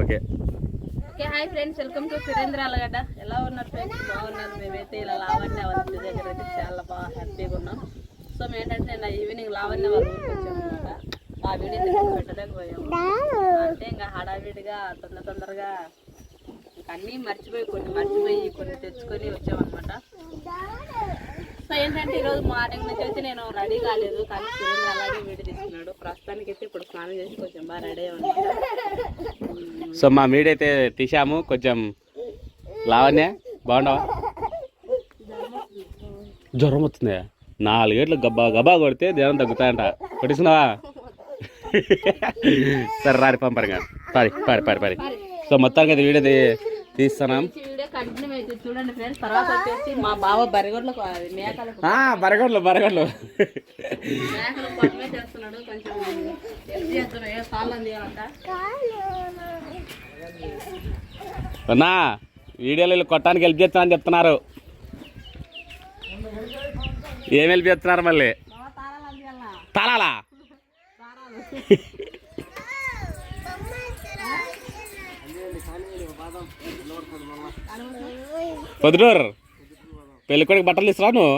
Okay. Okay hi friends welcome to Surendra Alagadda. ఎలా ఉన్నారు friends? బాగున్నారు? మేమైతే ఇలా లావణ్య వాళ్ళ ఇంటి దగ్గర అయితే చాలా బాగా హ్యాపీగా ఉన్నాం. సో మేము ఏంటంటే నా ఈవినింగ్ లావణ్య వాళ్ళ ఊరికి ఆ వీడియో దగ్గర పెట్టలేకపోయాము అంటే ఇంకా హడావిడిగా తొందర తొందరగా ఇంకా అన్నీ మర్చిపోయి కొన్ని మర్చిపోయి కొన్ని తెచ్చుకొని వచ్చామన్నమాట. ఏంటంటే ఈరోజు మార్నింగ్ నుంచి అయితే నేను రెడీ కాలేదు కానీ సురేంద్ర అలాగే వీడియో తీసుకున్నాడు. ప్రస్తుతానికి అయితే ఇప్పుడు స్నానం చేసి కొంచెం బాగా రెడీ అయ్యాను సో మా మీడియా అయితే తీసాము కొంచెం లావణ్య బాగుండవా జ్వరం వస్తుంది. నాలుగేట్లు గబ్బా గబ్బా కొడితే జ్వరం తగ్గుతాయంట. కొట్టిస్తున్నావా సరే రారి కానీ పారి పారి పారి పారి. సో మొత్తానికి అయితే వీడియో తీస్తున్నాం. బరగడ్లు బరగడ్లు అన్నా వీడియోలు వెళ్ళి కొట్టడానికి హెల్ప్ చేస్తున్నా అని చెప్తున్నారు. ఏం హెల్ప్ చేస్తున్నారు మళ్ళీ? తలాలా పొద్దుటూరు పెళ్ళికొడికి బట్టలు తీసురా నువ్వు.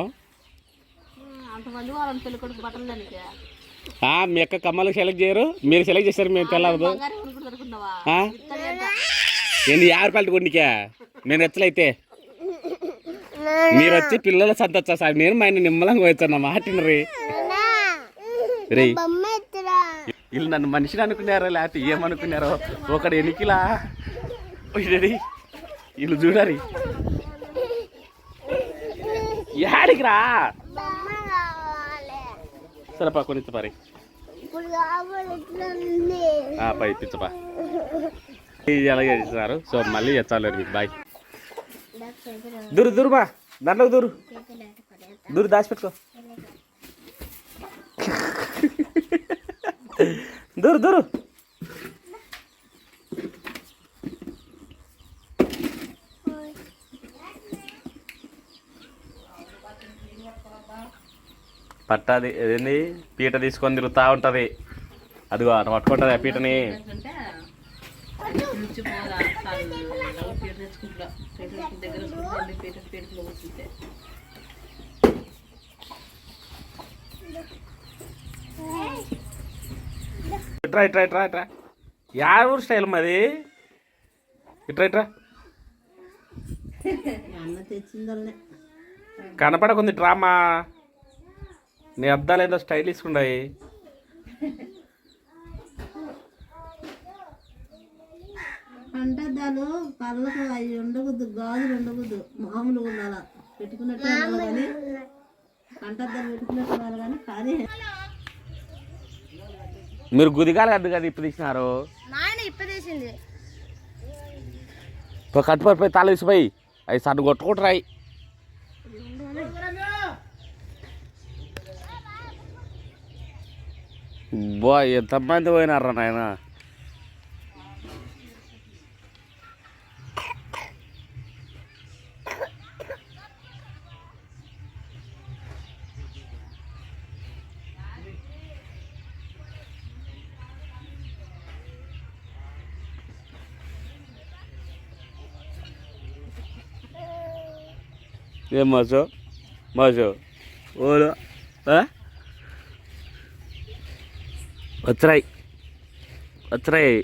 మీ యొక్క కమ్మలు సెలెక్ట్ చేయరు. మీరు సెలెక్ట్ చేశారు మేము తెల్లదు నేను యాభై పల్లి కొండికా నేను రెచ్చలైతే మీరు వచ్చి పిల్లలు సంతొచ్చా సార్? నేను మా ఆయన నిమ్మలంగా వచ్చాను మాటిన రే వీళ్ళు నన్ను మనిషిని అనుకున్నారో లేకపోతే ఏమనుకున్నారో ఒకడు ఎనికిలా. వీళ్ళు చూడాలి. యాడికి రా? సరేపా కొని పరి పై పిచ్చపా అలాగే చేస్తున్నారు సో మళ్ళీ ఎత్తాలేరు మీకు బాయ్ దూరు దూరు మా దాంట్లో దూరు. దూరు దాచిపెట్టుకో. దూరు దూరు. పట్టాది ఏంది పీట తీసుకొని తిరుగుతూ ఉంటుంది. అదిగో అటు పట్టుకుంటుంది ఆ పీటని. ఇట్రా ఇట్రా ఇట్రా ఇట్రా. యార్ ఊరు స్టైల్ మాది. ఇట్రా ఇట్రా. కనపడకుంది డ్రామా నీ అద్దాలు ఏదో స్టైలిష్ ఉన్నాయి అంటే దాని కళ్ళకు అవి ఉండకూడదు గాజులు ఉండకూడదు. మామూలుగా ఉండాల? పెట్టుకున్నట్టు ఉండాలి కానీ? కంటద్దాలు పెట్టుకున్నట్టు ఉండాలి కానీ? కానీ మీరు గుదిగాలు కద్దు కదా ఇప్పుడు తీసినారు? కట్టుపడిపోయి తాళ తీసిపోయి. అవి సన్ను కొట్టుకుంటున్నాయి బా ఎంతమంది పోయినారా నాయన? ఏం మాసో మాసో ఓలో వచ్చరాయి వచ్చరాయి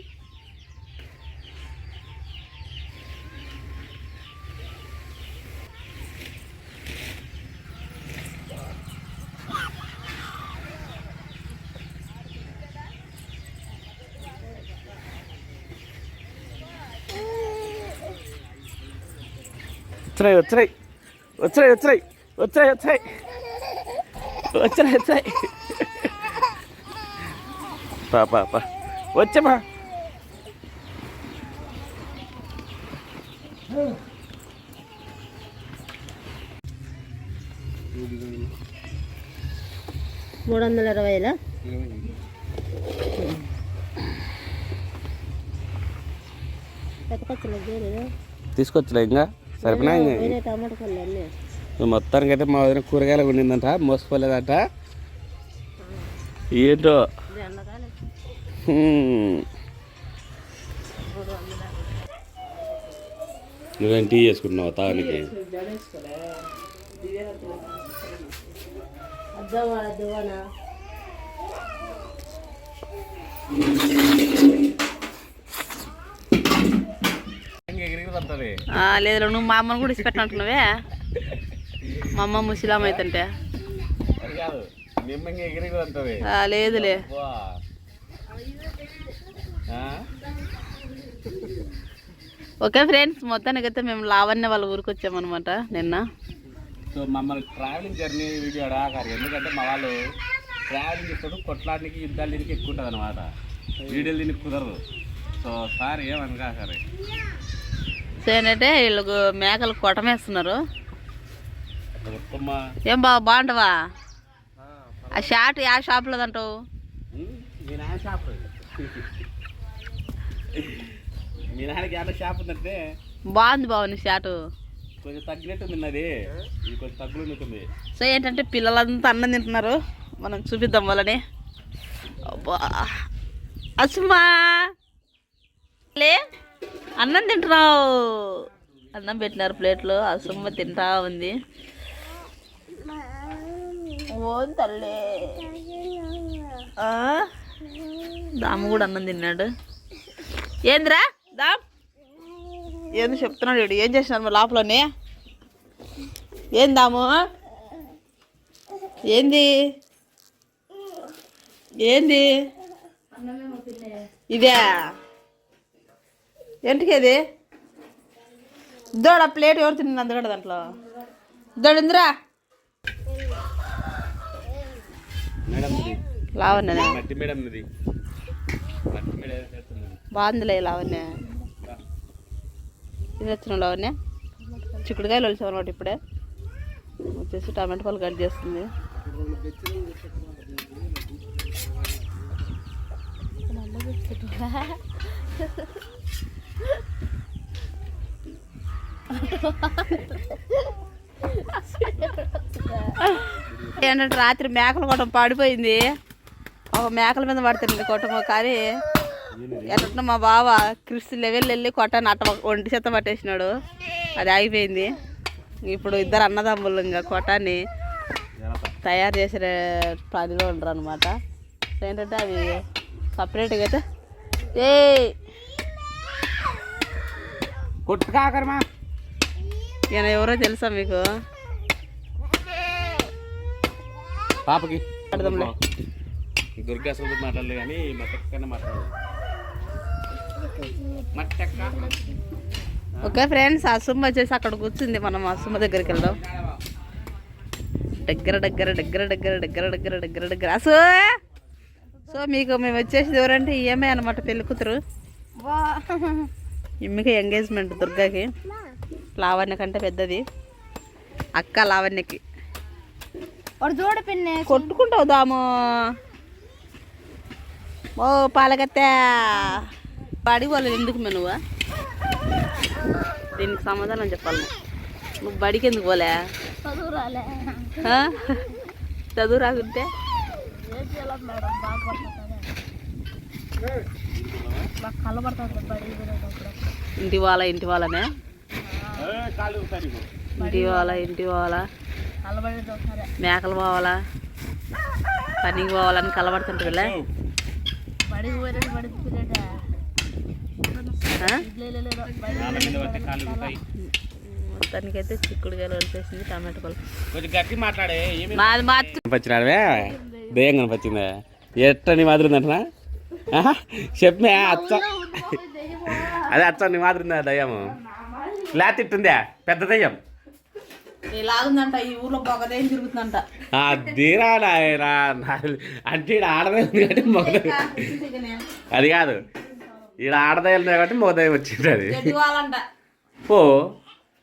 వచ్చరాయి వచ్చరాయి వచ్చరాయి వచ్చరాయి వచ్చరాయి వచ్చరాయి వచ్చరాయి వచ్చరాయి పా పా పా. వచ్చమ్మా మూడు వందల ఇరవైలా తీసుకొచ్చలే ఇంకా? సరిపోయినా మొత్తానికి అయితే మా వదిన కూరగాయలు ఉండిందంట మోసపోలేదంట. ఏంటో? నువ్వేం టీ చేసుకుంటున్నావు తానికి ఆ, లేదు నువ్వు మా అమ్మని కూడా ఇచ్చిపెట్టినట్టున్నావే మా అమ్మ ముసిలాం అవుతుంటే నిమ్మంగా ఎగిరి ఉంటుంది ఆ, లేదులే. ఓకే ఫ్రెండ్స్ మొత్తానికైతే మేము లావణ్య వాళ్ళ ఊరికి వచ్చామన్నమాట నిన్న. సో మమ్మల్ని ట్రావెలింగ్ జర్నీ వీడియో అడగారు ఎందుకంటే మా వాళ్ళు ట్రావెలింగ్ చేస్తాడు కొట్లాడడానికి యుద్ధాలు దీనికి ఎక్కువ ఉంటుంది అనమాట వీడియోలు దీనికి కుదరదు. సో సార్ ఏమనగా సరే. సో ఏంటంటే వీళ్ళకు మేకలు కొట్టమేస్తున్నారు. ఏం బావ బాగుంటావా ఆ షార్ట్ యా షాప్లో అంటావు ఉమ్, మీ నాన్న షాప్ మీ నాన్నకి ఏమైనా షాప్ ఉందంటే బాగుంది బావ నీ షార్ట్ కొంచెం తగ్గినట్టుంది అది ఇది కొంచెం తగ్గులు ఉంటుంది సో ఏంటంటే పిల్లలంతా అన్నం తింటున్నారు. మనం చూపిద్దాం వాళ్ళని. అబ్బా. అసుమా. లే అన్నం తింటున్నావు. అన్నం పెట్టినారు ప్లేట్లో. అసుమ్మ తింటా ఉంది. ఓ తల్లి? దాము కూడా అన్నం తిన్నాడు. ఏందిరా? దామ్. ఏంది చెప్తున్నాడు వీడు? ఏం చేసినారు మా లోపలనే? ఏం దాము? ఏంది? ఏంది? ఇదే. ఏంటికి అది దోడ ప్లేట్ ఎవరు తిన్నాను అందుకడ దాంట్లో? దోడిందిరా మేడం చేస్తుంది. బాగుందిలే లావణ్య. ఇది వచ్చిన లావణ్య? చిక్కుడుకాయలు వలిసాం అనమాట ఇప్పుడే. వచ్చేసి టమాటో పళ్ళు కట్ చేస్తుంది. ఏంటంటే రాత్రి మేకలు కొట్టం పడిపోయింది. ఒక మేకల మీద పడుతుంది కొట్టము కానీ ఎట్లా మా బావ క్రిస్తు లెవెల్ వెళ్ళి కొట్టాను అట్ట ఒంటి చేత పట్టేసినాడు. అది ఆగిపోయింది. ఇప్పుడు ఇద్దరు అన్నదమ్ములు ఇంకా కొట్టాన్ని తయారు చేసే పనిలో ఉండరు అనమాట ఏంటంటే అవి సపరేట్గా అయితే ఏ కొట్టు కాకరమా? ఈయన ఎవరో తెలుసా మీకు? పాపకి. అర్థంలే. దుర్గా అసలు మాట్లాడలేదు కానీ మట్టక్కనే మట్టక్క ఓకే ఫ్రెండ్స్ అసుమ్మ వచ్చేసి అక్కడ కూర్చుంది మనం అసుమ్మ దగ్గరికి వెళ్దాం. దగ్గర దగ్గర దగ్గర దగ్గర దగ్గర దగ్గర దగ్గర దగ్గర. అసు సో మీకు మేము వచ్చేసి ఎవరంటే ఈఎంఐ అనమాట పెళ్ళి కూతురు. ఇమ్మికి ఎంగేజ్మెంట్ దుర్గాకి. లావణ్య కంటే పెద్దది. అక్క లావణ్యకి. కొట్టుకుంటావు దాము. ఓ పాలగత్తా బడికి పోలేదు ఎందుకు మే నువ్వు? దీనికి సమాధానం చెప్పాలి నువ్వు. బడికి ఎందుకు పోలే? చదువు రాకుంటే ఇంటి వాళ్ళ ఇంటి వాళ్ళనే? ఇంటి వాళ్ళ ఇంటి వాళ్ళ? మేకలు పోవాలా? పనికి పోవాలని కలబడుతుంటారు మొత్తానికైతే చిక్కుడుకాయలు వచ్చేసింది టమాటో పళ్ళు కొంచెం గట్టి మాట్లాడే ఏమి మాది మాత్రం కనిపించినాడవే దయ్యం కనిపించిందా ఎట్ట నీ మాదిరి ఉందంటనా? చెప్పే అచ్చ. అదే అచ్చ నీ మాదిరి ఉందా దయ్యము? ఇలా తిట్టుందా పెద్ద దయ్యం? లాగుందంట ఈ ఊర్లో పొగదేం తిరుగుతుందంట. దీరా నాయనా. అంటే ఈడ ఆడదే ఉంది కాబట్టి మొగదయ్యం అది కాదు. ఈడ ఆడదయ్యం ఉంది కాబట్టి మొగదయ్యం వచ్చింది అది. వాళ్ళంట పో.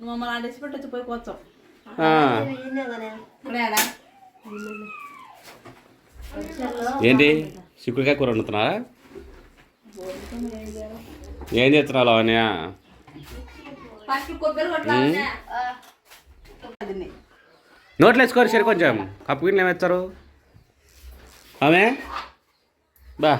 నువ్వు మమ్మల్ని పెట్టి పోయి కూర్చోం. ఆ. ఇప్పుడేడా? ఏంటి? చిక్కుడుకాయ కూర వండుతున్నారా ఏం చేస్తున్నావు కొబ్బరి కొట్టాలి నోట్లు వేసుకోరు సరే కొంచెం. కప్పు కప్పుకిట్లు ఏమేస్తారు ఆమె? బా.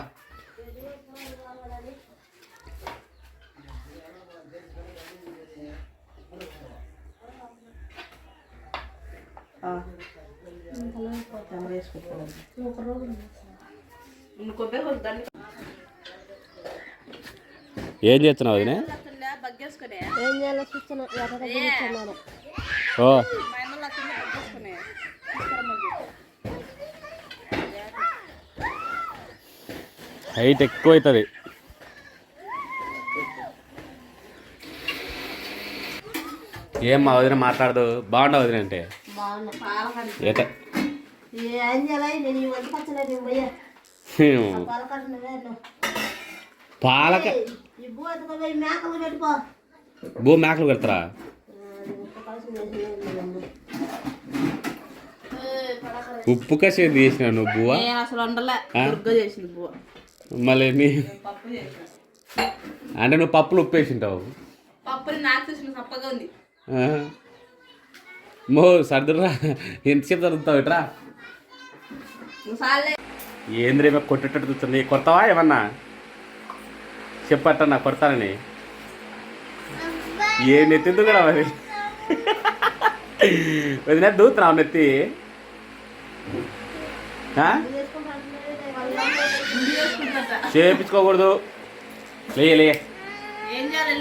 ఏం చేస్తున్నావు అది ఏం చేయాలి హైట్ ఎక్కువ అవుతుంది ఏం మా వదిన మాట్లాడదు? బాగుండవు వదిన అంటే. పాలక భూ మేకలు పెడతారా? ఉప్పు కసి ఏంది చేసినావు నువ్వు బువ్వ? అసలు వండలే. ఆ? దుర్గ చేసింది బువ్వ. మళ్ళీ నీ పప్పు చేసిన అంటే నువ్వు పప్పులు ఉప్పు వేసింటావు పప్పుని నాకు చూసిన తప్పగా ఉంది. ఆ. మో సర్దురా ఎంతసేపు చదువుతావు ఇట్రా? ఏంద్రేమో కొట్టేటట్టు చూస్తుంది కొడతావా ఏమన్నా? చెప్పట్ట నా కొడతానని. ఏ నెత్తిందు కూడా మరి? వదిన దూతున్నావు నెత్తి? చేపించుకోకూడదు. లేయ లేయ. ఏం చేయాలి